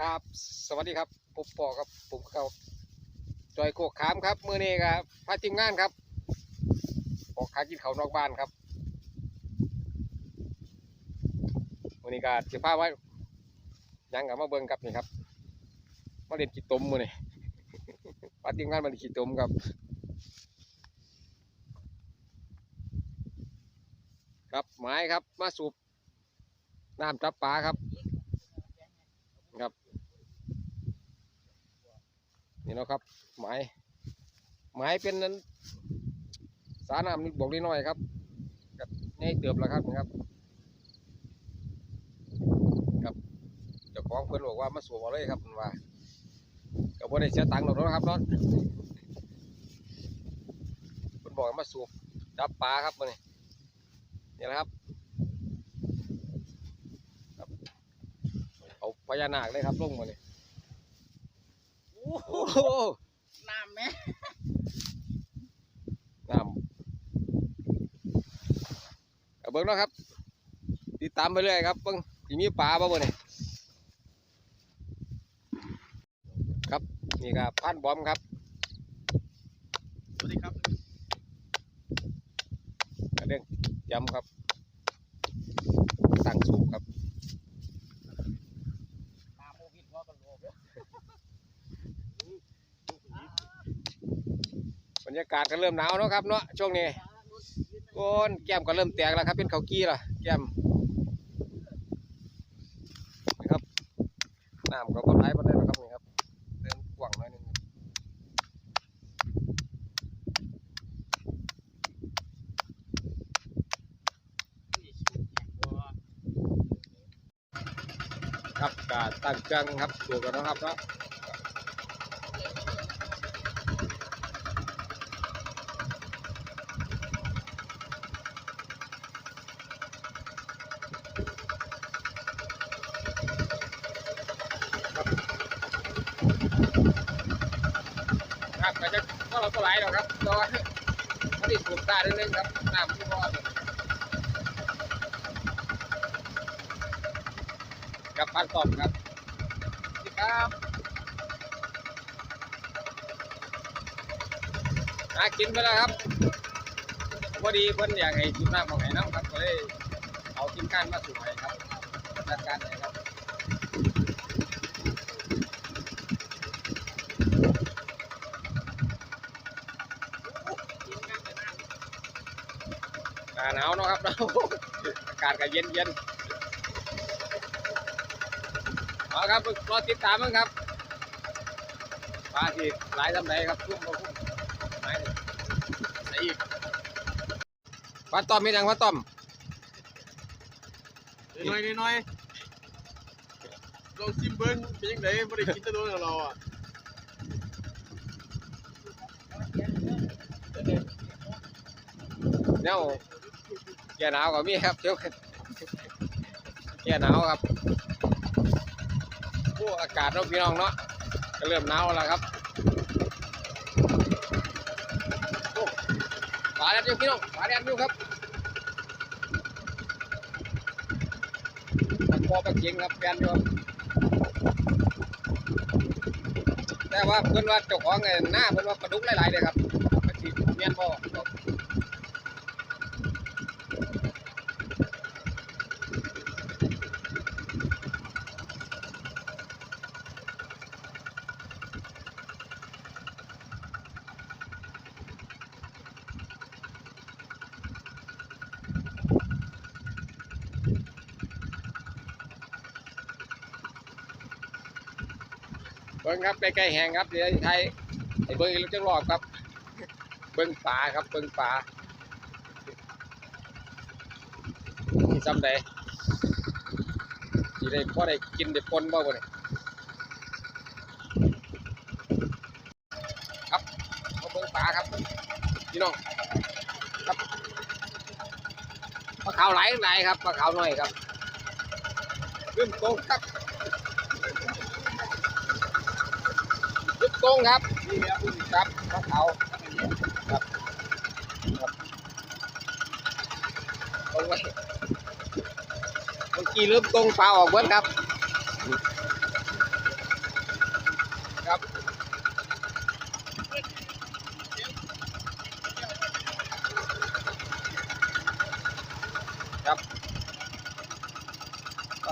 ครับ สวัสดีครับผมปอครับผมเขาจอยโคกขามครับมือนี้ครับพาทีมงานครับออกหากินเขาวนอกบ้านครับมือนี้ก็สิพาไว้ยังกับมาเบิ่งครับนี่ครับมาเล่นกีดตมมือนี้พาทีมงานมาเล่นกีดตมครับครับไม้ครับมาสูบน้ำจับปลาครับ นี่เนาะครับไม้ไม้เป็นนั้นสาน้ำนิดบอกนิดหน่อยครับกับนี่เติบแล้วครับนะครับครับเจ้าของเพื่อนบอกว่ามาสูบเอาเลยครับเพิ่นว่าก็บ่ได้เสียตังค์หรอกนะครับเนาะเพิ่นบอกมาสูบจับปลาครับมื้อนี้นี่แหละครับกับเอาพญานาคเลยครับลงมานี่โอ้ โหโอ้โหน้ำแม่น้ำเอาเบิ้งเนาะครับ ติดตามไปเรื่อยครับเบิ้งสิมีปลาบ่บ่เนี่ยครับนี่ครับพันบอมครับสวัสดีครับเรื่องยำครับตั้งสูบครับ น้ำโมวิดว่ากันโลก บ รยากาศก็เริ่มหนาวเนาะครับเนาะช่วงนี้โอ้นแก้มก็เริ่มแตกแล้วครับ เป็นเขากี้ละแก้มนะครับน้ำก็บ่ไหลบ่ได้หรอกครับนี่ครับเดินกว้างหน่อยหนึงครับก็ตั้งเครื่องครับสูบกันนะครับเนาะครับก็จะก็เราก็ไหลหรอกครับตัว มันติดสูบตานิดนึงครับน้ำที่บ่อกับปานตอบครับสวัสดีครับหากินไปแล้วครับพอดีเพิ่นอยากให้กินน้ำของไหนน้ำครับก็เลยเอาทีมการมาสู่ให้ครับจัดการให้ครับหน้าหนาว เนาะครับอากาศก็เย็นเย็นๆเอาครับรอติดตามมั้งครับปลาที่หลายทำไรครับทุ่มมาพุ่มไหนใส่อีกปลาต้อมมีดังปลาต้อมน้อยๆน้อยๆลองชิมเบิ้งเป็นยังไงไม่ได้กินแตะโดนกับเราอะเนี่ย แก่หนาวก็มีครับเดี๋ยวแก่หนาวครับโอ้อากาศเนาะพี่น้องเนาะก็เริ่มหนาวแล้วครับโอ้ปลาแดดอยู่พี่น้องปลาแดดอยู่ครับตะกอปลาเข็งครับแดดอยู่แต่ว่าเพิ่อนว่าเจ้าของไอ้หน้าเพิ่อนว่าปลาดุกหลายๆเลยครับมันสิเมียนบ่ เบิ้งครับใกล้ๆแหงครับเดี๋ยวไทยไอ้เบิ้งอีกจังรอบครับ เบิ้งป่าครับเบิ้งป่าที่ซ้ำใดที่ได้พอได้กินได้ปนบ่บ่เนี่ยครับมาเบิ้งป่าครับพี่น้องครับปลาขาวไหลไหลครับปลาขาวน้อยครับขึ้นโตงครับ ตรงครับครับขอเขาคตรงไว้เมื่อกี้เริ่มตรงปลาออกเบิ้ครับครับครับ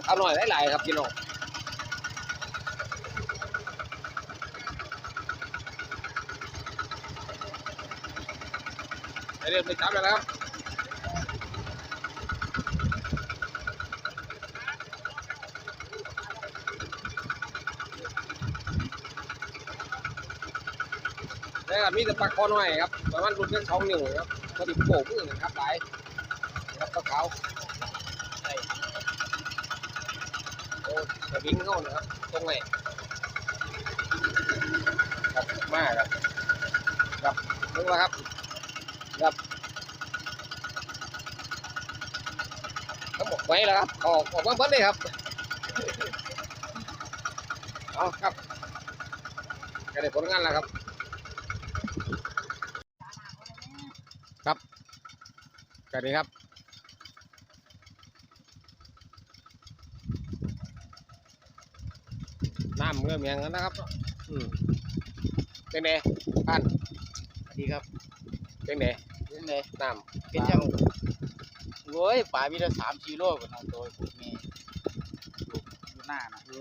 เอาหน่อยได้หลายครับพี่น้อง นไปจับแล้วครับแล้วก็มีแต่ปลาคอหน้อยครับประมาณรุ่นเพียงสองนิ้วครับพอดีโป่งมือนะครับหลายครับปลาขาวโอ้แต่วิ่งเข้านะครับตรงไหนครับมากครับครับนึกว่าครับครับ เขาบอกไว้แล้วครับ ออกออกมาเพิ่นเลยครับ เอาครับก็ได้ผลงานแล้วครับสวัสดีครับน้ำเริ่มแห้งแล้วนะครับ อืมเป็นไงท่านสวัสดีครับ เป็นไงเป็นไงน้เป็นจัง โอ้ยป่ามีแต่สามกิโลกันเอาตัวพวกนี้อยู่อยู่หน้าน่ะำ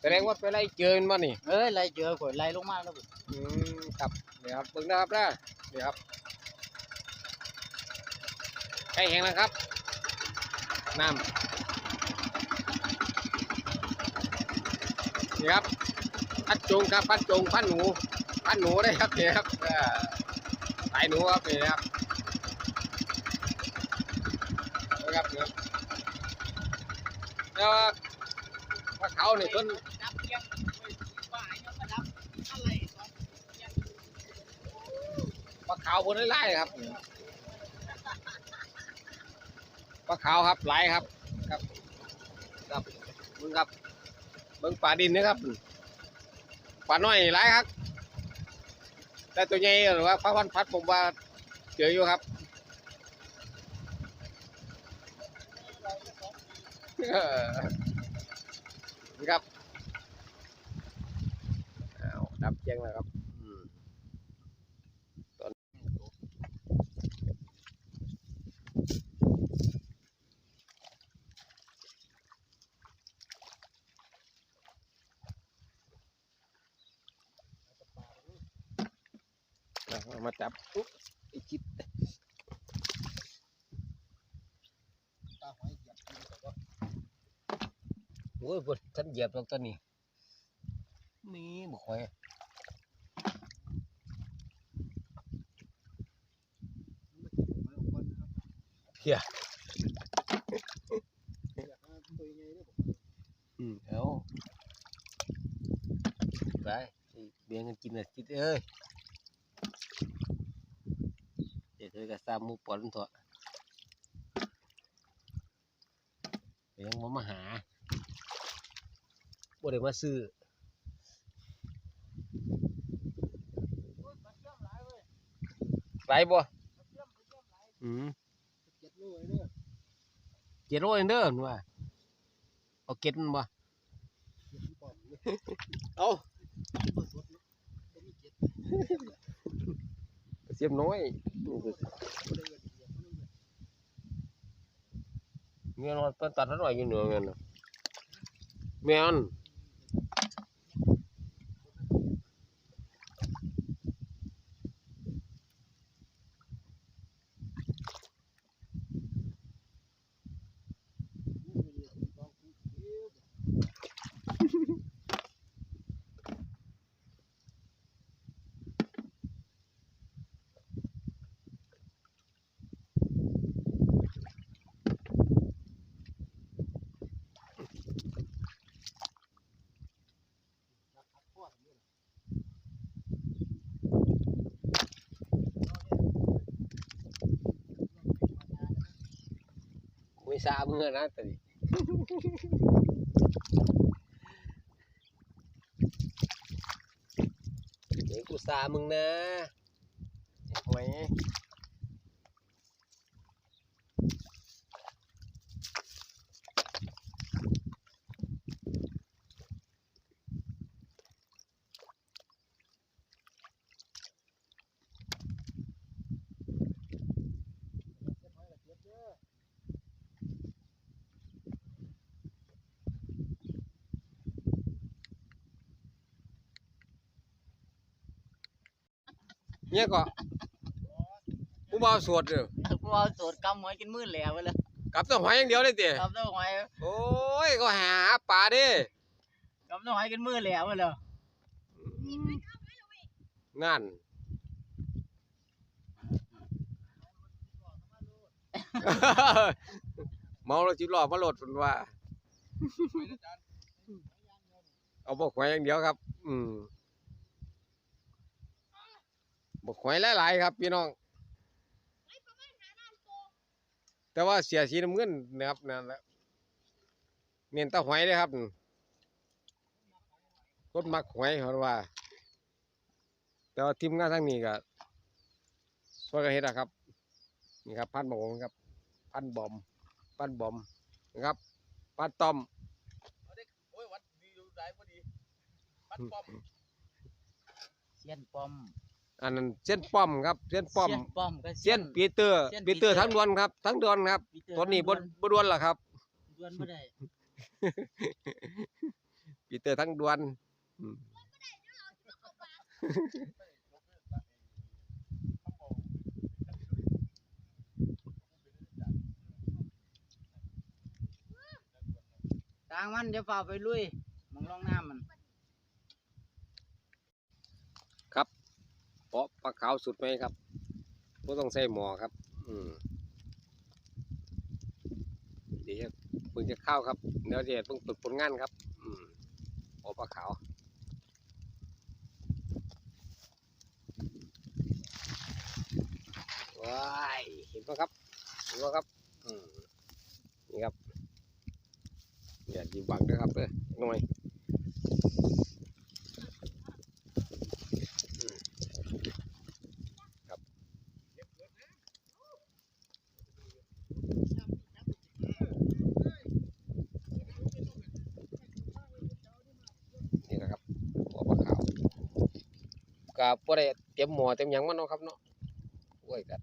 แสดงว่าไปไล่เจอมานี่เอ้ยไล่เจอข่อยไล่ลงมาแล้วพุ่นอืมครับเดี๋ยวครับเบิ่งนะครับนะเดี๋ยวครับใกล้แห้งแล้วครับน้ำนี่ครับพัดจงครับพัดจงพัดหนูพัดหนูได้ครับเนี่ยครับเออสายหนูครับนี่นะครับนะครับเนี่ยแล้วปลาเขาเนี่ยเพิ่นดับเพียงป่ายังมาดับอะไรปลาขาวบนไล่ครับปลาขาวครับหลายครับครับครับมึงครับเบิ้งปลาดินนะครับปลาน้อยหลายครับ แต่ตัวใหญ่หรือว่าพระพันพัดผมว่าเจออยู่ครับเออนี่ครับอ้าวดับเจียงแล้วครับอืม เอา มาจับอุ๊บไอ้จิตโอ้ยบดฉันเหยียบตรงต้นนี้นี่บอกไว้เพียอืมเอาไปเบียงกันกินเลยจิตเอ้ย เดี๋ยวเธ อก็สร้างหมูปอนเถอะเดี๋ยวยังบ่มาหาบ่ได้มาซื้อไหลบ่อืมเจ็ดโลเลยเด้อเจ็ดโลเองเด้อมันว่าเอาเก็ดมันบ่เอาบ่สดเนาะบ่มีเจ็ดเสียมน้อย เมียนว่าเพิ่นตัดอร่อยอยู่เหนือเมียนน่ะเมียน ไม่ทราบเมื่อนะแต่ดิเดี๋ยวกูซามึงนะหว เนี่ยก็ผู้บ่าวสวดเด้อกูเอาโสดกำหอยกินมื้อแล้วไปเลยกลับตัวหอยอย่างเดียวเลยติกำตัวหอยโอ้ยก็หาปลาเด้กำตัวหอยกินมื้อแล้วไปเลยนั่น เมาแล้วจิบหลอมาโหลดเพิ่นว่า เอาบกหวยอย่างเดียวครับ อืม บกหวยหลายๆครับพี่น้อง แต่ว่าเสียสีน้ำเงินนะครับนั่นแหละเน้นแตะหวยเลยครับคนมักหวยเขาว่า แต่ว่าทีมงานทั้งนี้ก็ช่วยกันเฮ็ดนะครับ นี่ครับ พันบอมครับ พันบอม พันบอมนะครับ พันตอมโอ้ยวัดดีอยู่ได้พอดีวัดป้อมเซียนป้อม อันนั้นเส้นป้อมครับเส้นป้อมเซียนป้อมก็เส้นปีเตอร์เซียนปีเตอร์ปีเตอร์ ทั้งดวนครับทั้งดวนครับปีเตอร์ตัวนี้บทั้นงบดวนล่ะครับ ดวนบ่ได้ปีเตอร์ทั้งดวนอืมทางมันเดี๋ยวฝ่าไปลุยมองลองน้ำมัน เพราะปลาขาวสุดไหมครับบ่ต้องใส่หมอครับ อืมเดี๋ยวเพิ่งจะเข้าครับเดี๋ยวเดี๋ยวเพิ่งฝึกผลงานครับ อืมเพาะปลาขาวว้ายเห็นปะครับเห็นปะครับ อืมนี่ครับอย่าจีบังนะครับเด้อหน่อย นี่นะครับหัวปลาขาวกั บบ่ได้เตรียมหมอเตรียมหยังมันเนาะครับเนาะโอ้ยกั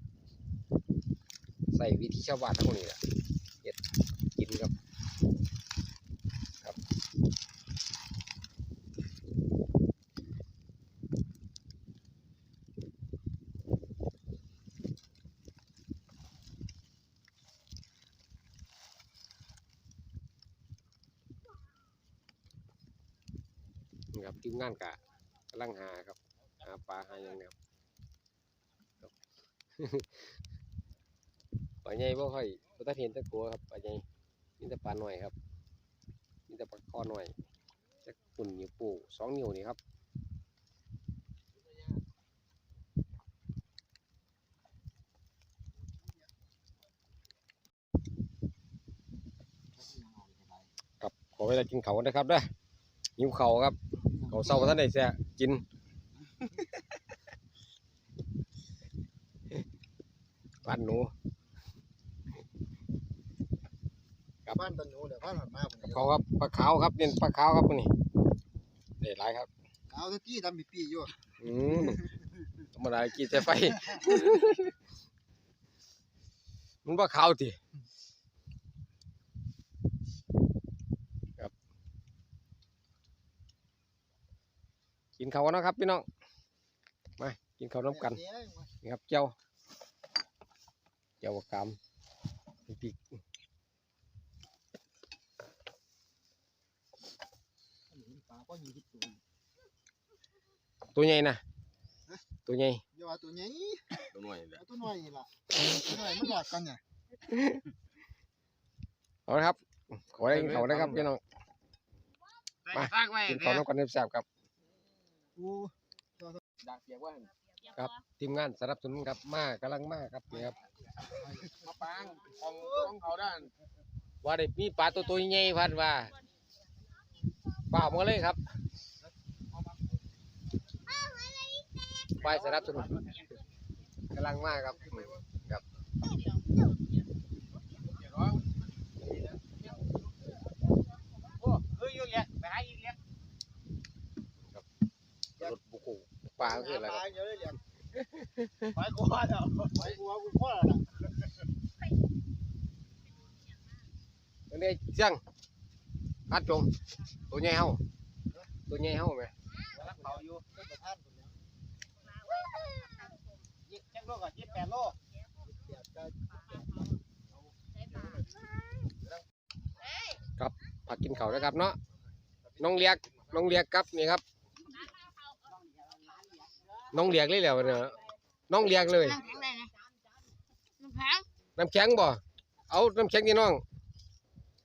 ใส่วิธีชาวบ้านทั้งนี้แหละเฮ็ดกินครับครับครับทีมงานกะกำลังหาครับ ปลาหาหยังเนี่ยครับบปลาใหญ่บ่ค่อยบ่ทันเห็นตะกัวครับปลาใหญ่มีแต่ปลาหน้อยครับมีแต่ปลาคอหน้อยจักปุ่นนิ้วป้สองนิ้วนี่ครับครับขอเวลากินเขานะครับเด้อหิวเขาครับเขาเศร้าท่านใดแซ่กิน บ้านหนูบ้านตะหนูเดี๋ยวบ้านหันมาผมเขาครับปลาขาวครับเน้นปลาขาวครับมื้อนี้ได้หลายครับเอาตะกี้ทำปีปีอยู่อืมธรรมดากินแต่ไฟ มันปลาขาวติครับ กินเขาวนะครับพี่น้อง มา กินเขาวน้ำกันนี่ครับเจ้าเจ้าบักกามพริกปลาก็ยี่สิบตัวตัวใหญ่นะตัวใหญ่อย่าว่าตัวใหญ่ตัวน้อยเอาตัวน้อยนี่ล่ะตัวน้อยมันหลอดกันเนี่ยเอาละครับ ขอได้กินเขาวนะครับพี่น้องมาฝากไว้กินเขาวน้ำกันแซ่บๆครับกูดักเปียกว่า ครับทีมงานสนับสนุนครับมากำลังมากครับนี่ครับมาปางของของเขาด้านว่าได้มีปลาตัวตัวใหญ่พันว่าเปล่ามาเลยครับไปสนับสนุนกำลังมากครับครับ โอ้เฮ้ยอยู่เลี้ยงไปหาอีกเลี้ยง รถบุก ปลาคืออะไรครับเยอะเลยเนี่ยไปกว่าเถอะไว้กูเอากูพ่อแล้วล่ะอันนี้เสียงอัดจมตัวใหญ่เฮาตัวใหญ่เฮาไหมกำลังเผาอยู่ประธานคนเนี้ยแจ็คโลก็ยี่แปดโลผักกินเขานะครับเนาะน้องเลียกน้องเลียกครับนี่ครับ น้องเลียกเลยแล้วเนี่ยน้องเลียกเลย น้ำแข็งได้นะน้ำแข็งน้ำแข็งบ่ เอาน้ำแข็งนี่น้อง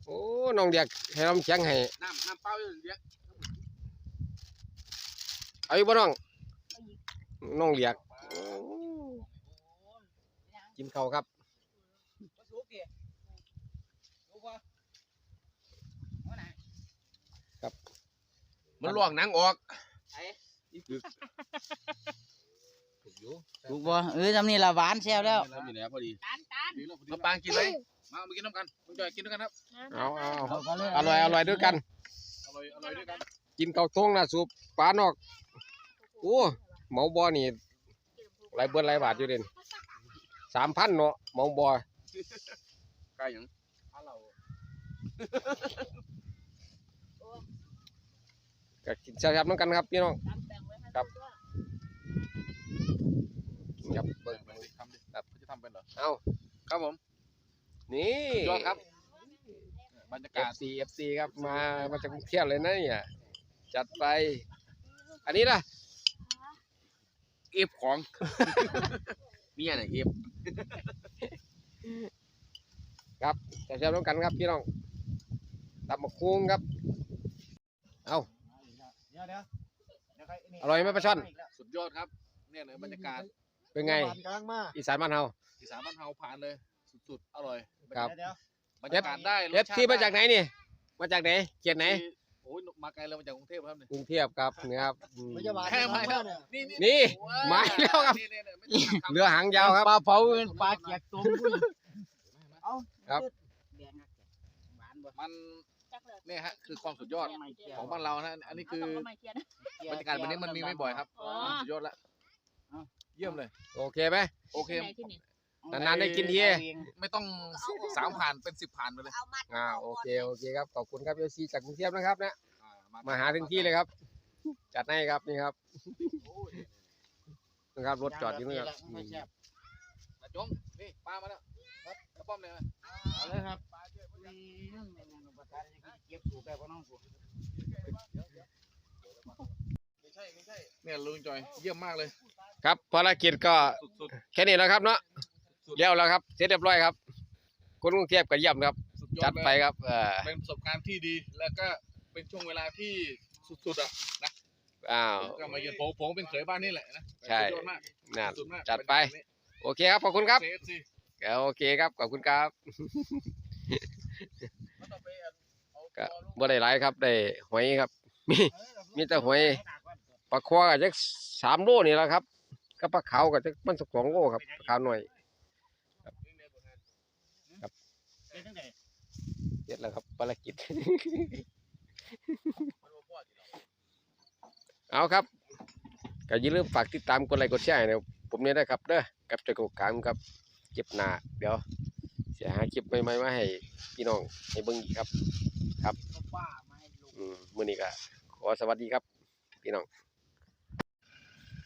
โอ้ น้องเลียกให้น้ำแข็งให้ น้ำน้ำเปล่าอยู่เลี้ยงเอาอยู่บ่น้อง น้องเลียกโอ้กินเขาวครับ มันลวกหนังออก ถูกบ่เออจำนี่ละหวานแซ่บแล้วแล้วมีแล้วพอดีตานตานมาปางกินไหมมามากินน้ำกันคุณจอยกินด้วยกันครับเอาเอาเอาเอาก็เลยอร่อยอร่อยด้วยกันอร่อยอร่อยด้วยกัน กินข้าวต้งนะสูบปลานอกโอ้เหมาบ่อนี่หลายเบิ้ลหลายบาทอยู่เด่นสามพันเนาะเหมาบ่อไก่หยังก็กินแซ่บๆน้ำกันครับพี่น้อง ตามแบ่งไว้ให้ครับด้วยครับเปิเบิ้งดไปดิทำดิแบบเขาจะทำเป็นเหรอเอาครับผม นี่สุดยอดครับบรรยากาศ FC FC ครับ มามาจากกรุงเทพเลยนะเนี่ยจัดไป อันนี้ล่ะเอฟของมีอะไรเอฟแซ่บๆน้ำกันครับพี่น้องตับมะคุ้งครับ เอาเดี๋ยวเดี๋ยวเดี๋ยวใคนี่ อร่อยไหมปลาช่อน สุดยอดครับเนี่ยเลยบรรยากาศเป็นไง กลางมาอีสานบ้านเฮาอีสานบ้านเฮาผ่านเลย สุดๆ อร่อยครับเดี๋ยวบรรยากาศได้เอฟที่มาจากไหนนี่ มาจากไหนเขียนไหนโอ้ยมาไกลเลยมาจากกรุงเทพครับเนี่ยกรุงเทพครับนี่ครับอืมแค่มาแล้วนี่นี่ว้มาแล้วครับนี่นี่นี่ไม่ต้องทำเรือหางยาวครับปลาเผาเป็นปลาเกียกตุ้มเอาครับแดงหวานบ่มันจัก เลยเนี่ยฮะคือความสุดยอดไม่เกี่ยวของบ้านเรานะอันนี้คือเาสงก็ไม่เครียดนะบรรยากาศแบบนี้มันมีไม่บ่อยครับอ๋อสุดยอดละเยี่ยมเลย โอเคไหม โอเค ที่ไหนที่นี่นานๆได้กินที ไม่ต้องสามผ่านเป็นสิบผ่านไปเลยอ่าโอเคโอเคครับขอบคุณครับเอฟซีจากกรุงเทพนะครับนะอ่มาหาถึงที่เลยครับ จัดให้ครับนี่ครับนะครับรถจอดอยู่นี่ครับอืมนาจงนี่ปลามาแล้วครับกระป้อมเลยนะเอาเลยครับ อืม แม่นอุปทานยังเก็บถูกได้บ่น้องกูไม่ใช่ไม่ใช่เนี่ยลุงจอยเยี่ยมมากเลย ครับภารกิจก็สุดแค่นี้แล้วครับเนาะๆสุดเลี้ยวแล้วครับเสร็จเรียบร้อยครับ คนกรุงเทพก็เยี่ยมครับ สุดยอจัดดเลยไปครับเออเป็นประสบการณ์ที่ดีแล้วก็เป็นช่วงเวลาที่สุดๆอะนะอ้าว ก็มาเยือนผมผมเป็นเขยบ้านนี่แหละนะใช่ สุดยอดมากนั่น สุดมากจัดไป โอเคครับขอบคุณครับ เซฟสิ โอเคครับขอบคุณครับ ก็ตัวลูกบ่ได้หลายครับ ได้หอยครับ มีมีแต่หอยปลาควาก็จักสามโลนี่แหละครับก็ปลาขาวก็จักมันสักสองโลครับปลาขาวหน่อยเป็นจังได๋เสร็จแล้วครับภารกิจเอาครับก็อย่าลืมฝากติดตามกดไลค์กดแชร์ให้ผมเนี่ยนะครับเด้อกับเจ้าของการครับเก็บหน้าเดี๋ยวเสียหาคลิปใหม่ๆมาให้พี่น้องให้เบิ่งอีกครับ ป้ามาให้ลูกอืมมื้อนี้ก็ขอสวัสดีครับ พี่น้อง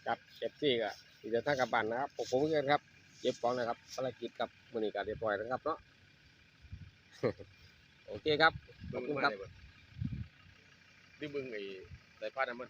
ครับเก็บที่ก็ที่จะทางกลับบ้านนะครับผมผมเพื่อนครับเก็บของนะครับภารกิจกับมื้อนี้ก็เรียบร้อยแล้วครับเนาะโอเคครับขอบคุณครับดิมึงไอ้สายพานน้ำมัน